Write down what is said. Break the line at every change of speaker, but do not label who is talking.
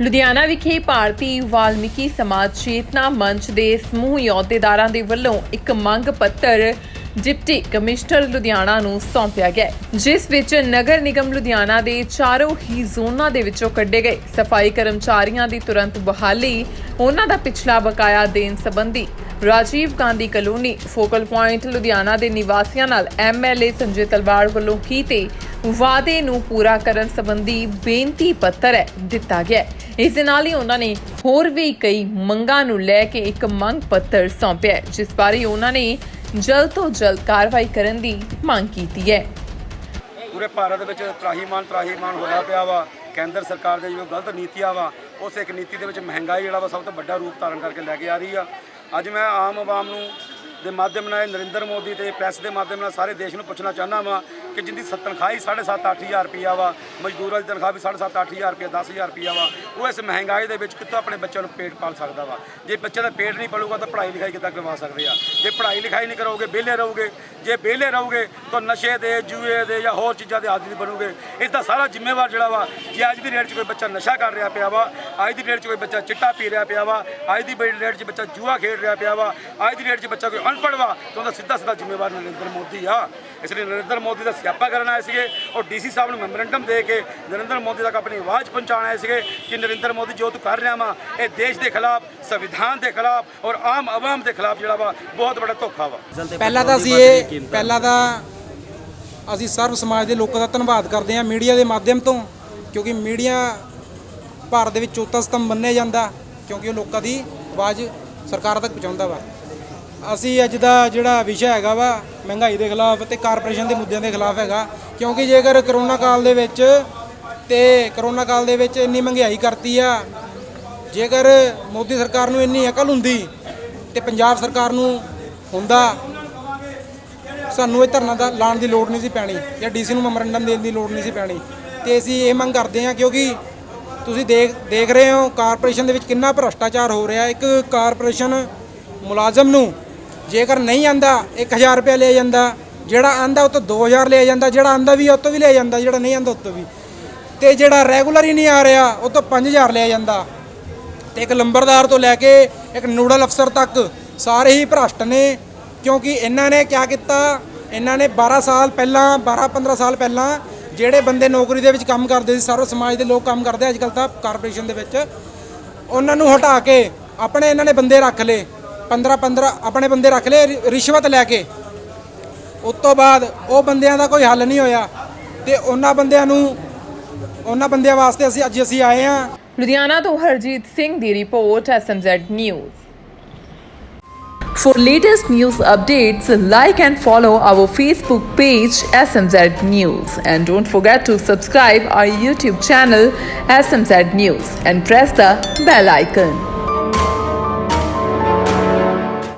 ਲੁਧਿਆਣਾ ਵਿਖੇ ਭਾਰਤੀ ਵਾਲਮੀਕੀ ਸਮਾਜ ਚੇਤਨਾ ਮੰਚ ਦੇ ਸਮੂਹ ਅਹੁਦੇਦਾਰਾਂ ਦੇ ਵੱਲੋਂ ਇੱਕ ਮੰਗ ਪੱਤਰ ਡਿਪਟੀ ਕਮਿਸ਼ਨਰ ਲੁਧਿਆਣਾ ਨੂੰ ਸੌਂਪਿਆ ਗਿਆ ਜਿਸ ਵਿੱਚ ਨਗਰ ਨਿਗਮ ਲੁਧਿਆਣਾ ਦੇ ਚਾਰੋਂ ਹੀ ਜ਼ੋਨਾਂ ਦੇ ਵਿੱਚੋਂ ਕੱਢੇ ਗਏ। ਸਫ਼ਾਈ ਕਰਮਚਾਰੀਆਂ ਦੀ ਤੁਰੰਤ ਬਹਾਲੀ ਉਹਨਾਂ ਦਾ ਪਿਛਲਾ ਬਕਾਇਆ ਦੇਣ ਸੰਬੰਧੀ Rajiv Gandhi colony, focal point Ludhiana ਦੇ ਨਿਵਾਸੀਆਂ ਨਾਲ ਐਮਐਲਏ ਸੰਜੇ ਤਲਵਾੜ ਵੱਲੋਂ ਕੀਤੇ ਵਾਅਦੇ ਨੂੰ ਪੂਰਾ ਕਰਨ ਸੰਬੰਧੀ ਬੇਨਤੀ ਪੱਤਰ ਦਿੱਤਾ ਗਿਆ ਇਸ ਦੇ ਨਾਲ ਹੀ ਉਹਨਾਂ ਨੇ ਹੋਰ ਵੀ ਕਈ ਮੰਗਾਂ ਨੂੰ ਲੈ ਕੇ ਇੱਕ ਮੰਗ ਪੱਤਰ ਸੌਂਪਿਆ ਜਿਸ ਬਾਰੇ ਉਹਨਾਂ ਨੇ ਜਲਦ ਤੋਂ ਜਲਦ ਕਾਰਵਾਈ ਕਰਨ ਦੀ ਮੰਗ ਕੀਤੀ ਹੈ।
ਪੂਰੇ ਭਾਰਤ ਵਿੱਚ ਤਰਾਹੀਮਾਨ ਤਰਾਹੀਮਾਨ ਹੋਇਆ ਪਿਆ ਵਾ। ਕੇਂਦਰ ਸਰਕਾਰ ਦੇ ਜੋ ਗਲਤ ਨੀਤੀਆਂ ਵਾ, ਉਸ ਇੱਕ ਨੀਤੀ ਦੇ ਵਿੱਚ ਮਹਿੰਗਾਈ ਜਿਹੜਾ ਵਾ ਸਭ ਤੋਂ ਵੱਡਾ ਰੂਪ ਧਾਰਨ ਕਰਕੇ ਲੈ ਕੇ ਆ ਰਹੀ ਆ। ਅੱਜ ਮੈਂ ਆਮ ਆਵਾਮ ਨੂੰ ਦੇ ਮਾਧਿਅਮ ਨਾਲ, ਨਰਿੰਦਰ ਮੋਦੀ ਤੇ ਪ੍ਰੈਸ ਦੇ ਮਾਧਿਅਮ ਨਾਲ ਸਾਰੇ ਦੇਸ਼ ਨੂੰ ਪੁੱਛਣਾ ਚਾਹੁੰਦਾ ਵਾਂ ਕਿ ਜਿੰਦੀ ਸ- ਤਨਖਾਹ ਹੀ 7.5 8000 ਰੁਪਿਆ ਵਾ। ਮਜ਼ਦੂਰਾਂ ਦੀ ਤਨਖਾਹ ਵੀ 7.5 8000 ਰੁਪਿਆ 10000 ਰੁਪਿਆ ਵਾ। ਉਹ ਇਸ ਮਹਿੰਗਾਈ ਦੇ ਵਿੱਚ ਕਿੱਥੋਂ ਆਪਣੇ ਬੱਚਿਆਂ ਨੂੰ ਪੇਟ ਪਾਲ ਸਕਦਾ ਵਾ? ਜੇ ਬੱਚੇ ਦਾ ਪੇਟ ਨਹੀਂ ਪਲੂਗਾ ਤਾਂ ਪੜ੍ਹਾਈ ਲਿਖਾਈ ਕਿੱਦਾਂ ਕਰਵਾ ਸਕਦੇ ਆ? ਜੇ ਪੜ੍ਹਾਈ ਲਿਖਾਈ ਨਹੀਂ ਕਰੋਗੇ, ਵਿਹਲੇ ਰਹੋਗੇ। ਜੇ ਵਿਹਲੇ ਰਹੋਗੇ, ਤਾਂ ਨਸ਼ੇ ਦੇ, ਜੂਏ ਦੇ ਜਾਂ ਹੋਰ ਚੀਜ਼ਾਂ ਦੇ ਆਦੀ ਬਣੋਗੇ। ਇਸ ਦਾ ਸਾਰਾ ਜ਼ਿੰਮੇਵਾਰ ਜਿਹੜਾ ਵਾ, ਜੇ ਅੱਜ ਦੀ ਡੇਟ 'ਚ ਕੋਈ ਬੱਚਾ ਨਸ਼ਾ ਕਰ ਰਿਹਾ ਪਿਆ ਵਾ, ਅੱਜ ਦੀ ਡੇਟ 'ਚ ਕੋਈ ਬੱਚਾ ਚਿੱਟਾ ਪੀ ਰਿਹਾ ਪਿਆ ਵਾ, ਅੱਜ ਦੀ ਡੇਟ 'ਚ ਬੱਚਾ ਜੂਆ ਖੇਡ ਰਿਹਾ ਪਿਆ ਵਾ, ਅੱਜ ਦੀ ਡੇਟ 'ਚ ਬੱਚਾ ਕੋਈ ਅਨਪੜ੍ਹ ਵਾ, ਤਾਂ ਉਹਦਾ ਸਿੱਧਾ ਸਿੱਧਾ ਜ਼ਿੰਮੇਵਾਰ ਨਰਿੰਦਰ ਮੋਦੀ ਆ। ਇਸ ਲਈ ਨਰਿੰਦਰ ਮੋਦੀ ਦਾ ਸਿਆਪਾ ਕਰਨ ਆਏ ਸੀਗੇ ਔਰ ਡੀਸੀ ਸਾਹਿਬ ਨੂੰ ਮੈਮੋਰੈਂਡਮ ਦੇ ਕੇ ਨਰਿੰਦਰ ਮੋਦੀ ਤੱਕ ਆਪਣੀ ਆਵਾਜ਼ ਪਹੁੰਚਾਉਣ ਆਏ ਸੀਗੇ ਕਿ ਨਰਿੰਦਰ ਮੋਦੀ ਜੋ ਤੂੰ ਕਰ ਰਿਹਾ ਵਾ, ਇਹ ਦੇਸ਼ ਦੇ ਖਿਲਾਫ, ਸੰਵਿਧਾਨ ਦੇ ਖਿਲਾਫ ਔਰ ਆਮ ਆਵਾਮ ਦੇ ਖਿਲਾਫ ਜਿਹੜਾ ਵਾ ਬਹੁਤ ਵੱਡਾ ਧੋਖਾ ਵਾ।
ਪਹਿਲਾਂ ਤਾਂ ਅਸੀਂ ਇਹ ਪਹਿਲਾਂ ਤਾਂ ਅਸੀਂ ਸਰਵ ਸਮਾਜ ਦੇ ਲੋਕਾਂ ਦਾ ਧੰਨਵਾਦ ਕਰਦੇ ਹਾਂ ਮੀਡੀਆ ਦੇ ਮਾਧਿਅਮ ਤੋਂ, ਕਿਉਂਕਿ ਮੀਡੀਆ ਭਾਰਤ ਦੇ ਵਿੱਚ ਚੌਥਾ ਸਤੰਭ ਮੰਨਿਆ ਜਾਂਦਾ, ਕਿਉਂਕਿ ਉਹ ਲੋਕਾਂ ਦੀ ਆਵਾਜ਼ ਸਰਕਾਰਾਂ ਤੱਕ ਪਹੁੰਚਾਉਂਦਾ ਵਾ। ਅਸੀਂ ਅੱਜ ਦਾ ਜਿਹੜਾ ਵਿਸ਼ਾ ਹੈਗਾ ਵਾ, ਮਹਿੰਗਾਈ ਦੇ ਖਿਲਾਫ ਤੇ ਕਾਰਪੋਰੇਸ਼ਨ ਦੇ ਮੁੱਦਿਆਂ ਦੇ ਖਿਲਾਫ ਹੈਗਾ। ਕਿਉਂਕਿ ਜੇਕਰ ਕਰੋਨਾ ਕਾਲ ਦੇ ਵਿੱਚ ਤੇ ਕਰੋਨਾ ਕਾਲ ਦੇ ਵਿੱਚ ਇੰਨੀ ਮਹਿੰਗਾਈ ਕਰਤੀ ਆ, ਜੇਕਰ ਮੋਦੀ ਸਰਕਾਰ ਨੂੰ ਇੰਨੀ ਅਕਲ ਹੁੰਦੀ ਤੇ ਪੰਜਾਬ ਸਰਕਾਰ ਨੂੰ ਹੁੰਦਾ, ਸਾਨੂੰ ਇਹ ਧਰਨਾ ਦਾ ਲਾਉਣ ਦੀ ਲੋੜ ਨਹੀਂ ਸੀ ਪੈਣੀ ਜਾਂ ਡੀਸੀ ਨੂੰ ਮੈਮੋਰੰਡਮ ਦੇਣ ਦੀ ਲੋੜ ਨਹੀਂ ਸੀ ਪੈਣੀ। ਤੇ ਅਸੀਂ ਇਹ ਮੰਗ ਕਰਦੇ ਹਾਂ ਕਿਉਂਕਿ ਤੁਸੀਂ ਦੇਖ ਦੇਖ ਰਹੇ ਹੋ, ਕਾਰਪੋਰੇਸ਼ਨ ਦੇ ਵਿੱਚ ਕਿੰਨਾ ਭ੍ਰਸ਼ਟਾਚਾਰ ਹੋ ਰਿਹਾ। ਇੱਕ ਕਾਰਪੋਰੇਸ਼ਨ ਮੁਲਾਜ਼ਮ ਨੂੰ ਜੇਕਰ ਨਹੀਂ ਆਂਦਾ 1000 ਰੁਪਏ ਲਿਆ ਜਾਂਦਾ, ਜਿਹੜਾ ਆਂਦਾ ਉਹ ਤੋਂ 2000 ਲਿਆ ਜਾਂਦਾ, ਜਿਹੜਾ ਆਂਦਾ ਵੀ ਉਹ ਤੋਂ ਵੀ ਲਿਆ ਜਾਂਦਾ, ਜਿਹੜਾ ਨਹੀਂ ਆਂਦਾ ਉਹ ਤੋਂ ਵੀ। ਤੇ ਜਿਹੜਾ ਰੈਗੂਲਰ ਹੀ ਨਹੀਂ ਆ ਰਿਹਾ, ਉਹ ਤੋਂ 5000 ਲਿਆ ਜਾਂਦਾ। ਤੇ ਇੱਕ ਲੰਬਰਦਾਰ ਤੋਂ ਲੈ ਕੇ ਇੱਕ ਨੂਡਲ ਅਫਸਰ ਤੱਕ ਸਾਰੇ ਹੀ ਭ੍ਰਸ਼ਟ ਨੇ, ਕਿਉਂਕਿ ਇਹਨਾਂ ਨੇ ਕਿਆ ਕੀਤਾ, ਇਹਨਾਂ ਨੇ 12 ਸਾਲ ਪਹਿਲਾਂ 12 15 ਸਾਲ ਪਹਿਲਾਂ ਜਿਹੜੇ ਬੰਦੇ ਨੌਕਰੀ ਦੇ ਵਿੱਚ ਕੰਮ ਕਰਦੇ ਸੀ, ਸਰਵ ਸਮਾਜ ਦੇ ਲੋਕ ਕੰਮ ਕਰਦੇ, ਅੱਜ ਕੱਲ ਤਾਂ ਕਾਰਪੋਰੇਸ਼ਨ ਦੇ ਵਿੱਚ, ਉਹਨਾਂ ਨੂੰ ਹਟਾ ਕੇ ਆਪਣੇ ਇਹਨਾਂ ਨੇ ਬੰਦੇ ਰੱਖ ਲਏ। 15 15 ਆਪਣੇ ਬੰਦੇ ਰੱਖ ਲਏ ਰਿ- ਰਿਸ਼ਵਤ ਲੈ ਕੇ ਉਸ ਤੋਂ ਬਾਅਦ ਉਹ ਬੰਦਿਆਂ ਦਾ ਕੋਈ ਹੱਲ ਨਹੀਂ ਹੋਇਆ ਤੇ ਉਹਨਾਂ ਬੰਦਿਆਂ ਨੂੰ ਉਹਨਾਂ ਬੰਦਿਆਂ ਵਾਸਤੇ ਅਸੀਂ ਅੱਜ ਅਸੀਂ ਆਏ ਹਾਂ
ਲੁਧਿਆਣਾ ਤੋਂ ਹਰਜੀਤ ਸਿੰਘ ਦੀ report SMZ news For latest news updates, like and follow our Facebook page SMZ News and don't forget to subscribe our YouTube channel SMZ News and press the bell icon.